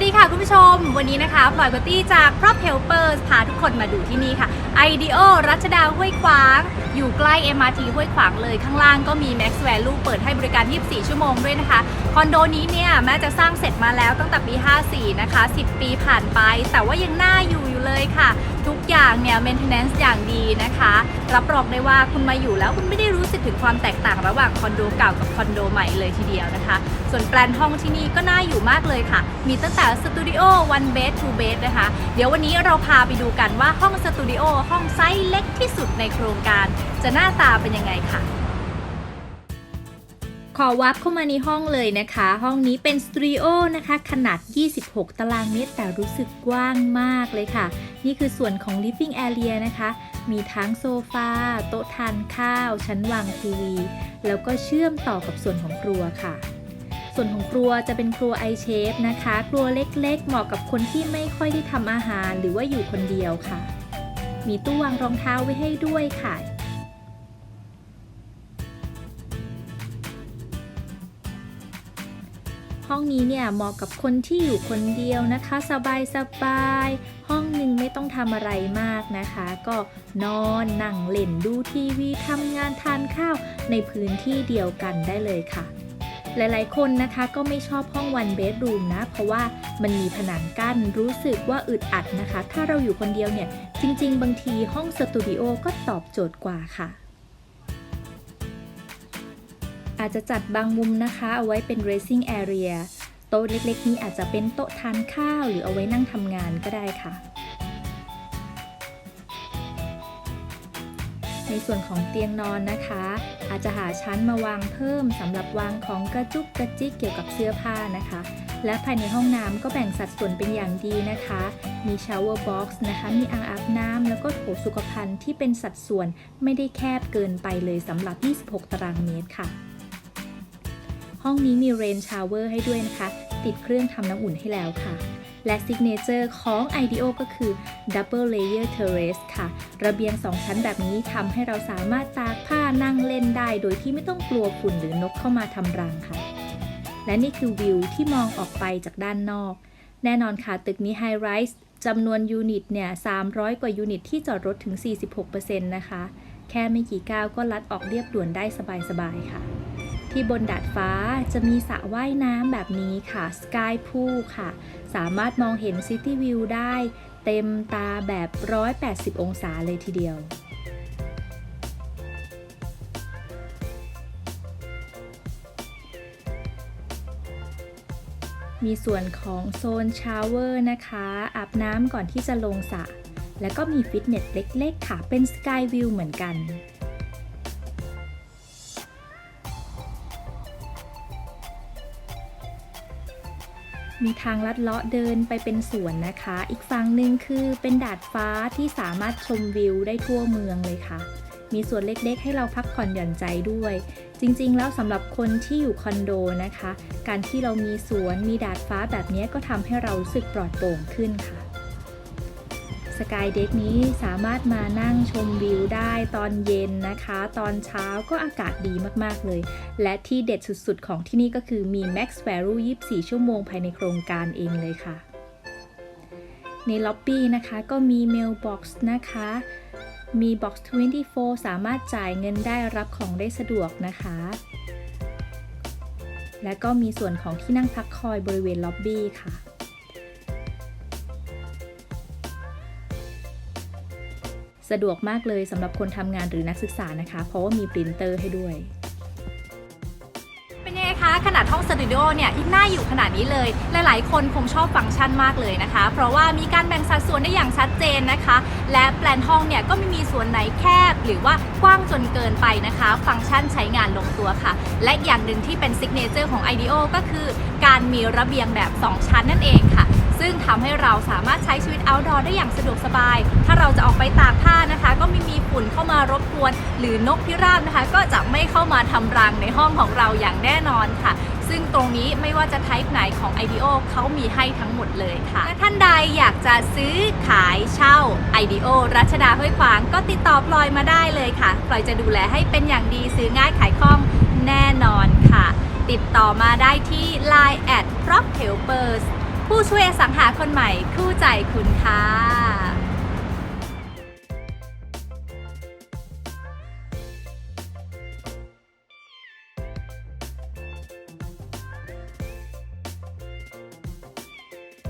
วัสดีค่ะคุณผู้ชม วันนี้นะคะพลอยกตี้จาก Prop Helpers พาทุกคนมาดูที่นี่ค่ะ IDEO รัชดาห้วยขวาง อยู่ใกล้ MRT ห้วยขวางเลยข้างล่างก็มี Max Value เปิดให้บริการ 24 ชั่วโมงด้วยนะคะ คอนโดนี้เนี่ยแม้จะสร้างเสร็จมาแล้วตั้งแต่ปี 54 นะคะ 10 ปีผ่านไป แต่ว่ายังน่าอยู่อยู่เลยค่ะ ทุกอย่างเนี่ย maintenance อย่างดีนะคะ รับรองได้ว่าคุณมาอยู่แล้วคุณไม่ได้รู้ สึกถึงความแตกต่างระหว่างคอนโดเก่ากับคอนโดใหม่เลยทีเดียวนะคะ ส่วนแปลนห้องที่นี่ก็น่าอยู่มากเลยค่ะ มีตั้งแต่สตูดิโอ one bed two bed นะคะ เดี๋ยววันนี้เราพาไปดูกันว่าห้องสตูดิโอห้องไซส์เล็กที่สุดในโครงการ จะหน้าตาเป็นยังไงค่ะ ขอวับเข้ามาในห้องเลยนะคะ ห้องนี้เป็นสตูดิโอนะคะ ขนาด 26 ตารางเมตร แต่รู้สึกกว้างมากเลยค่ะ นี่คือส่วนของ living area นะคะ มีทั้งโซฟา โต๊ะทานข้าว ชั้นวางทีวี แล้วก็เชื่อมต่อกับส่วนของครัวค่ะ ส่วนของครัวจะเป็นครัว i shape นะคะ ครัวเล็กๆ เหมาะกับคนที่ไม่ค่อยได้ทำอาหารหรือว่าอยู่คนเดียวค่ะ มีตู้วางรองเท้าไว้ให้ด้วยค่ะ ห้องนี้เนี่ยเหมาะกับคนที่อยู่คนเดียวนะคะ สบายสบาย ห้องหนึ่งไม่ต้องทำอะไรมากนะคะ ก็นอนนั่งเล่นดูทีวีทำงานทานข้าวในพื้นที่เดียวกันได้เลยค่ะหลายๆ คนนะคะก็ไม่ชอบห้องวันเบดรูมนะ เพราะว่ามันมีผนังกั้นรู้สึกว่าอึดอัดนะคะ ถ้าเราอยู่คนเดียวเนี่ย จริง ๆ บางทีห้องสตูดิโอก็ตอบโจทย์กว่าค่ะ อาจจะจัดบางมุมนะคะ เอาไว้เป็น racing area โต๊ะเล็กๆ นี้อาจจะเป็นโต๊ะทานข้าวหรือเอาไว้นั่งทำงานก็ได้ค่ะ ในส่วนของเตียงนอนนะคะ อาจจะหาชั้นมาวางเพิ่มสำหรับวางของกระจุกกระจิกเกี่ยวกับเสื้อผ้านะคะ และภายในห้องน้ำก็แบ่งสัดส่วนเป็นอย่างดีนะคะ มี shower box นะคะ มีอ่างอาบน้ำแล้วก็โถสุขภัณฑ์ที่เป็นสัดส่วนไม่ได้แคบเกินไปเลยสำหรับ 26 ตารางเมตรค่ะ ห้องนี้มีเรนชาวเวอร์ให้ด้วยนะคะ ติดเครื่องทำน้ำอุ่นให้แล้วค่ะ และซิกเนเจอร์ของ IDEO ก็คือ Double Layer Terrace ค่ะ ระเบียง 2 ชั้นแบบนี้ทำให้เราสามารถตากผ้านั่งเล่นได้ โดยที่ไม่ต้องกลัวฝุ่นหรือนกเข้ามาทำรังค่ะ และนี่คือวิวที่มองออกไปจากด้านนอก แน่นอนค่ะ ตึกนี้ High Rise จำนวนยูนิตเนี่ย 300 กว่ายูนิตที่จอดรถถึง 46%นะคะ แค่ไม่กี่ก้าวก็ลัดออกเรียบด่วนได้สบายๆค่ะ ที่บนดาดฟ้าจะมีสระว่ายน้ำแบบนี้ค่ะ Sky Pool ค่ะ สามารถมองเห็น City View ได้เต็มตาแบบ 180 องศาเลยทีเดียว มีส่วนของโซนชาวเวอร์นะคะ อาบน้ำก่อนที่จะลงสระ แล้วก็มีฟิตเนสเล็กๆ ค่ะ เป็น Sky View เหมือนกัน มีทางลัดเลาะเดินไปเป็นสวนนะคะ อีกฝั่งหนึ่งคือเป็นดาดฟ้าที่สามารถชมวิวได้ทั่วเมืองเลยค่ะ มีสวนเล็กๆ ให้เราพักผ่อนหย่อนใจด้วย จริงๆ แล้วสำหรับคนที่อยู่คอนโดนะคะ การที่เรามีสวนมีดาดฟ้าแบบนี้ก็ทำให้เราสึกปลอดโปร่งขึ้นค่ะ สกายเด็กนี้สามารถมานั่งชมวิวได้ตอนเย็นนะคะ ตอนเช้าก็อากาศดีมากๆเลย และที่เด็ดสุดๆ ของที่นี่ก็คือมี Max Value 24 ชั่วโมงภายในโครงการเองเลยค่ะ ในล็อบบี้นะคะก็มี Mailbox นะคะ มี Box 24 สามารถจ่ายเงินได้รับของได้สะดวกนะคะและก็มีส่วนของที่นั่งพักคอยบริเวณล็อบบี้ค่ะ สะดวกมากเลยสำหรับคนทำงานหรือนักศึกษานะคะ เพราะว่ามีปรินเตอร์ให้ด้วย เป็นยังไงคะ ขนาดห้องสตูดิโอเนี่ยยังน่าอยู่ขนาดนี้เลย หลายๆ คนคงชอบฟังก์ชันมากเลยนะคะ เพราะว่ามีการแบ่งสัดส่วนได้อย่างชัดเจนนะคะ และแปลนห้องเนี่ยก็ไม่มีส่วนไหนแคบ หรือว่ากว้างจนเกินไปนะคะ ฟังก์ชันใช้งานลงตัวค่ะ และอย่างหนึ่งที่เป็นซิกเนเจอร์ของ IDEO ก็คือ การมีระเบียงแบบ 2 ชั้นนั่นเองค่ะ ซึ่งทำให้เราสามารถใช้ชีวิต outdoor ได้อย่างสะดวกสบาย ถ้าเราจะออกไปตากผ้านะคะ ก็ไม่มีฝุ่นเข้ามารบกวน หรือนกพิราบนะคะ ก็จะไม่เข้ามาทำรังในห้องของเราอย่างแน่นอนค่ะซึ่งตรงนี้ไม่ว่าจะไทป์ไหนของ IDEO เขามีให้ทั้งหมดเลยค่ะและท่านใดอยากจะซื้อขายเช่า IDEO รัชดาห้วยขวางก็ติดต่อพลอยมาได้เลยค่ะพลอยจะดูแลให้เป็นอย่างดีซื้อง่ายขายคล่องแน่นอนค่ะ ติดต่อมาได้ที่ Line at prop helpers ผู้ช่วยสังหาคนใหม่คู่ใจคุณค่ะ